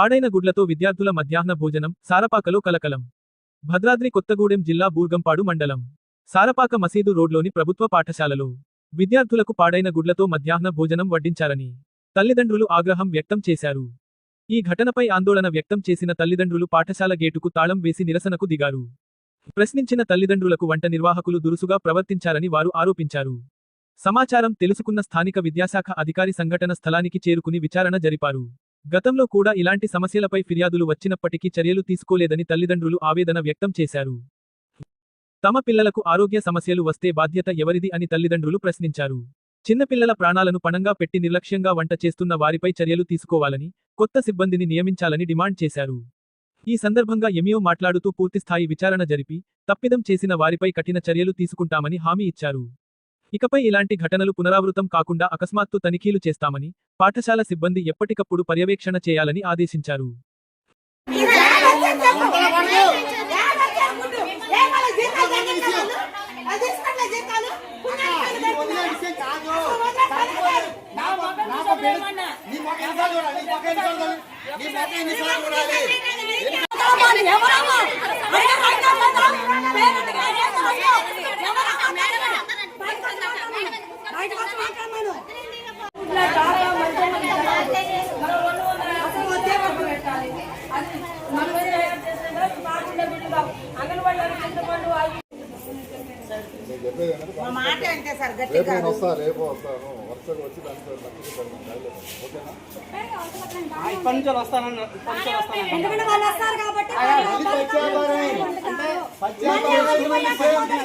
పాడైన గుడ్లతో విద్యార్థుల మధ్యాహ్న భోజనం సారపాకలో కలకలం. భద్రాద్రి కొత్తగూడెం జిల్లా బూర్గంపాడు మండలం. సారపాక మసీదు రోడ్లోని ప్రభుత్వ పాఠశాలలో. విద్యార్థులకు పాడైన గుడ్లతో మధ్యాహ్న భోజనం వడ్డించారని తల్లిదండ్రులు ఆగ్రహం వ్యక్తం చేశారు. ఈ ఘటనపై ఆందోళన వ్యక్తం చేసిన తల్లిదండ్రులు పాఠశాల గేటుకు తాళం వేసి నిరసనకు దిగారు. ప్రశ్నించిన తల్లిదండ్రులకు వంట నిర్వాహకులు దురుసుగా ప్రవర్తించారని వారు ఆరోపించారు. సమాచారం తెలుసుకున్న స్థానిక విద్యాశాఖ అధికారి సంఘటన స్థలానికి చేరుకుని విచారణ జరిపారు. గతంలో కూడా ఇలాంటి సమస్యలపై ఫిర్యాదులు వచ్చినప్పటికీ చర్యలు తీసుకోలేదని తల్లిదండ్రులు ఆవేదన వ్యక్తం చేశారు. తమ పిల్లలకు ఆరోగ్య సమస్యలు వస్తే బాధ్యత ఎవరిది అని తల్లిదండ్రులు ప్రశ్నించారు. చిన్నపిల్లల ప్రాణాలను పణంగా పెట్టి నిర్లక్ష్యంగా వంట చేస్తున్న వారిపై చర్యలు తీసుకోవాలని కొత్త సిబ్బందిని నియమించాలని డిమాండ్ చేశారు. ఈ సందర్భంగా ఎమియో మాట్లాడుతూ పూర్తిస్థాయి విచారణ జరిపి తప్పిదం చేసిన వారిపై కఠిన చర్యలు తీసుకుంటామని హామీ ఇచ్చారు. ఇకపై ఇలాంటి ఘటనలు పునరావృతం కాకుండా అకస్మాత్తు తనిఖీలు చేస్తామని పాఠశాల సిబ్బంది ఎప్పటికప్పుడు పర్యవేక్షణ చేయాలని ఆదేశించారు. ఎవరమ్మా నేను చెప్పేది ఏంటంటే మా మాట అంటే సార్ రేపు గట్టిగా నేను వస్తా రేపు వస్తాను వరుసగా వచ్చి దానికి నచ్చింది పెడతాను రైలు ఓకేనా ఇప్పటి నుంచి వస్తానన్న ఇప్పటి నుంచి వస్తానన్న ఎందుకంటే వాళ్ళు వస్తారు కాబట్టి. అంటే.